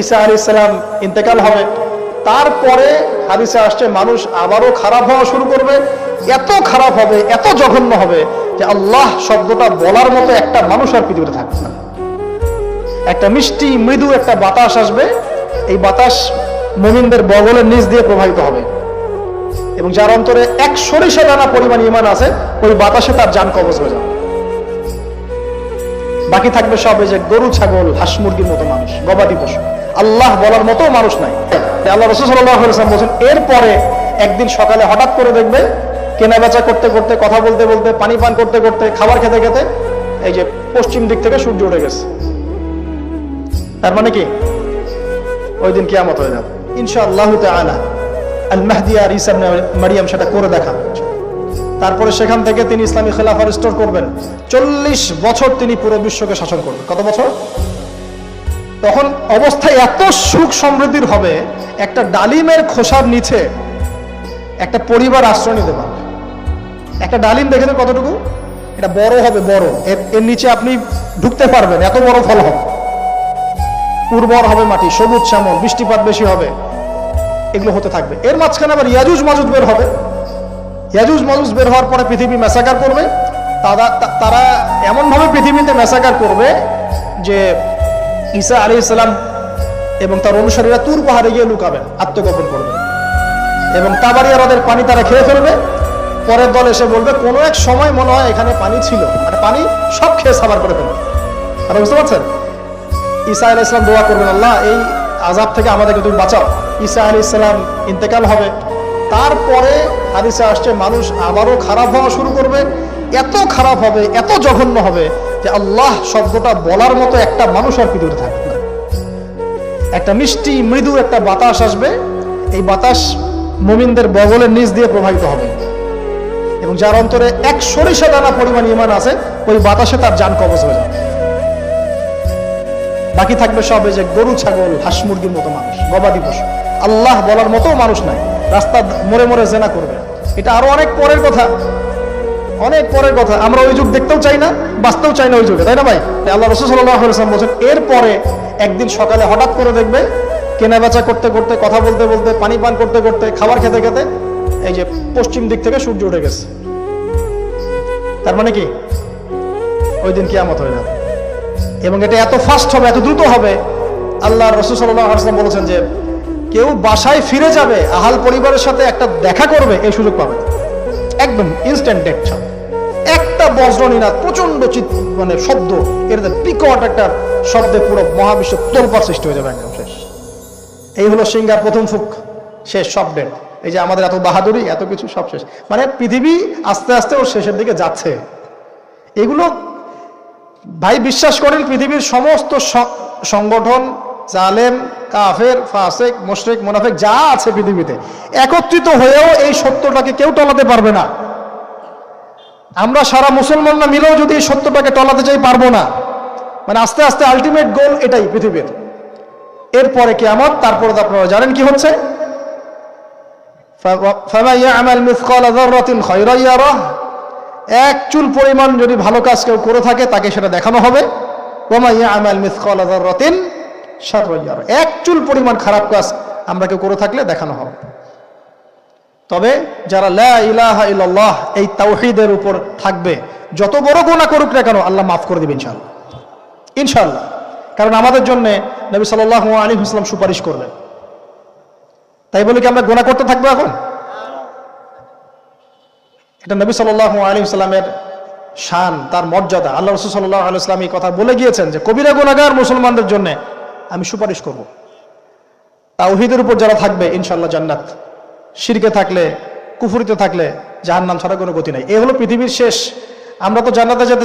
ঈসা আলী ইসলাম ইন্তেকাল হবে। তারপরে হাদিসে আসছে, মানুষ আবারও খারাপ হওয়া শুরু করবে। এত খারাপ হবে, এত জঘন্য হবে যে আল্লাহ শব্দটা বলার মতো একটা মানুষ আর পৃথিবীতে থাকবে না। একটা মিষ্টি, মৃদু একটা বাতাস আসবে। এই বাতাস মুমিনদের বগলের নিচ দিয়ে প্রবাহিত হবে। এবং যার অন্তরে এক সরিষা দানা পরিমাণ ইমান আছে, ওই বাতাসে তার যান কবজ হয়ে যাবে। বাকি থাকবে সব এই যে গরু, ছাগল, হাঁস, মুরগির মতো মানুষ, গবাদি পশু। আল্লাহ বলার মতো মানুষ নাই। আল্লাহ রসুল সাল্লাম বলছেন, এরপরে একদিন সকালে হঠাৎ করে দেখবে কেনা বেচা করতে করতে, কথা বলতে বলতে, পানি পান করতে করতে, খাবার খেতে খেতে এই যে পশ্চিম দিক থেকে সূর্য উঠে গেছে। তার মানে কি? ওই দিন কিয়ামত হয়ে যাবে। ইনশাআল্লাহ তাআলা আল মাহদি আর মারিয়াম সেটা করে দেখাবে। তারপরে সেখান থেকে তিনি ইসলামী খেলাফা রিস্টোর করবেন। চল্লিশ বছর তিনি পুরো বিশ্বকে শাসন করবেন। কত বছর? তখন অবস্থা এত সুখ সমৃদ্ধির হবে, একটা ডালিমের খোসার নিচে একটা পরিবার আশ্রয় নিতে পারবে। একটা ডালিম দেখেছেন কতটুকু? এটা বড় হবে, বড়। এর এর নিচে আপনি ঢুকতে পারবেন, এত বড় ফল হবে। উর্বর হবে মাটি, সবুজ শ্যামল, বৃষ্টিপাত বেশি হবে, এগুলো হতে থাকবে। এর মাঝখানে আবার ইয়াজুজ মাজুজ বের হবে। ইয়াজুজ মাজুজ বের হওয়ার পরে পৃথিবী মেসাকার করবে। তারা তারা এমনভাবে পৃথিবীতে মেসাকার করবে যে ঈসা আলী ইসলাম এবং তার অনুসারীরা তুর পাহাড়ে গিয়ে লুকাবেন আত্মগোপন করবে। এবং তাবারিয়া হ্রদের পানি তারা খেয়ে ফেলবে। পরের দল এসে বলবে, কোনো এক সময় মনে হয় এখানে পানি ছিল মানে পানি সব খেয়ে সাবার করে ফেলবে। আপনারা বুঝতে পারছেন? ঈসা আলী ইসলাম দোয়া করবেন, আল্লাহ, এই আজাব থেকে আমাদেরকে তুমি বাঁচাও। ঈসা আলী ইসলাম ইন্তেকাল হবে। তারপরে হাদিসে আসছে, মানুষ আবারও খারাপ হওয়া শুরু করবে। এত খারাপ হবে, এত জঘন্য হবে যে আল্লাহ শব্দটা বলার মতো একটা মানুষ আর পৃথিবীতে থাকবে না। একটা মিষ্টি, মৃদু একটা বাতাস আসবে। এই বাতাস মুমিনদের বগলের নিচ দিয়ে প্রবাহিত হবে। এবং যার অন্তরে এক সরিষা দানা পরিমাণ ইমান আছে, ওই বাতাসে তার যান কবজ হয়ে যাবে। বাকি থাকবে সব যে গরু, ছাগল, হাঁস মুরগির মতো মানুষ, গবাদি পশু। আল্লাহ বলার মতো মানুষ নাই। রাস্তা মরে মরে জেনা করবে। এটা আরও অনেক পরের কথা। অনেক পরের কথা। আমরা ওই যুগ দেখতেও চাই না, বাঁচতেও চাই না ওই যুগে, তাই না ভাই? আল্লাহ রসুল সাল্লাম বলছেন, এরপরে একদিন সকালে হঠাৎ করে দেখবে কেনা বেচা করতে করতে, কথা বলতে বলতে, পানি পান করতে করতে, খাবার খেতে খেতে এই যে পশ্চিম দিক থেকে সূর্য উঠে গেছে। তার মানে কি? ওই দিন কিয়ামত হয়ে যাবে এবং এটা এত ফাস্ট হবে, এত দ্রুত হবে। আল্লাহ রসুল সাল্লাম বলেছেন যে, কেউ বাসায় ফিরে যাবে, আহাল পরিবারের সাথে একটা দেখা করবে, এই সুযোগ পাবে। একদম ইনস্ট্যান্ট ডেট একটা বজ্রনীনাথ প্রচণ্ড চিৎ মানে শব্দ, এর বিকট একটা শব্দে পুরো মহাবিশ্ব তোলপার সৃষ্টি হয়ে যাবে একদম শেষ। এই হলো সিঙ্গার প্রথম ফুক, শেষ, সব ডেট এই যে আমাদের এত বাহাদুরি, এত কিছু, সব শেষ। মানে পৃথিবী আস্তে আস্তে ওর শেষের দিকে যাচ্ছে। এগুলো ভাই, বিশ্বাস করেন, পৃথিবীর সমস্ত সংগঠন, জালেম, কাফের, ফাসেক, মোশরেক, মোনাফেক, যা আছে পৃথিবীতে, একত্রিত হয়েও এই সত্যটাকে কেউ টলাতে পারবে না। আমরা সারা মুসলমানরা মিলেও যদি এই সত্যটাকে টলাতে চাই, পারব না। মানে আস্তে আস্তে আলটিমেট গোল এটাই পৃথিবীর। এরপরে কি আমার তারপরে তো আপনারা জানেন কি হচ্ছে। ফামান ইয়ামাল মিসকালা যাররাতিন খায়রান ইয়ারাহ। এক চুল পরিমাণ যদি ভালো কাজ কেউ করে থাকে, তাকে সেটা দেখানো হবে। এক চুল পরিমাণ খারাপ কাজ আমরা কেউ করে থাকলে দেখানো হবে। তবে যারা ইলাহা এই তাওহিদের উপর থাকবে, যত বড় গোনা করুক না কেন, আল্লাহ মাফ করে দিবে ইনশাআল্লাহ। ইনশাল্লাহ কারণ আমাদের জন্য নবী সাল্লাল্লাহু আলাইহি ওয়াসাল্লাম সুপারিশ করলেন। তাই বলে কি আমরা গোনা করতে থাকব এখন? এটা নবী সাল্লাল্লাহু আলী ইসলামের শান, তার মর্যাদা, আল্লাহ রসুল সাল্লাহ আলু ইসলাম এই কথা বলে গিয়েছেন যে কবিরা গুনাগার মুসলমানদের জন্য আমি সুপারিশ করব। তাওহীদের উপর যারা থাকবে ইনশাল্লাহ জান্নাত। সিরকে থাকলে, কুফুরিতে থাকলে যাহার নাম ছাড়া কোনো গতি নাই। এ হলো পৃথিবীর শেষ। আমরা তো জান্নাতে যেতে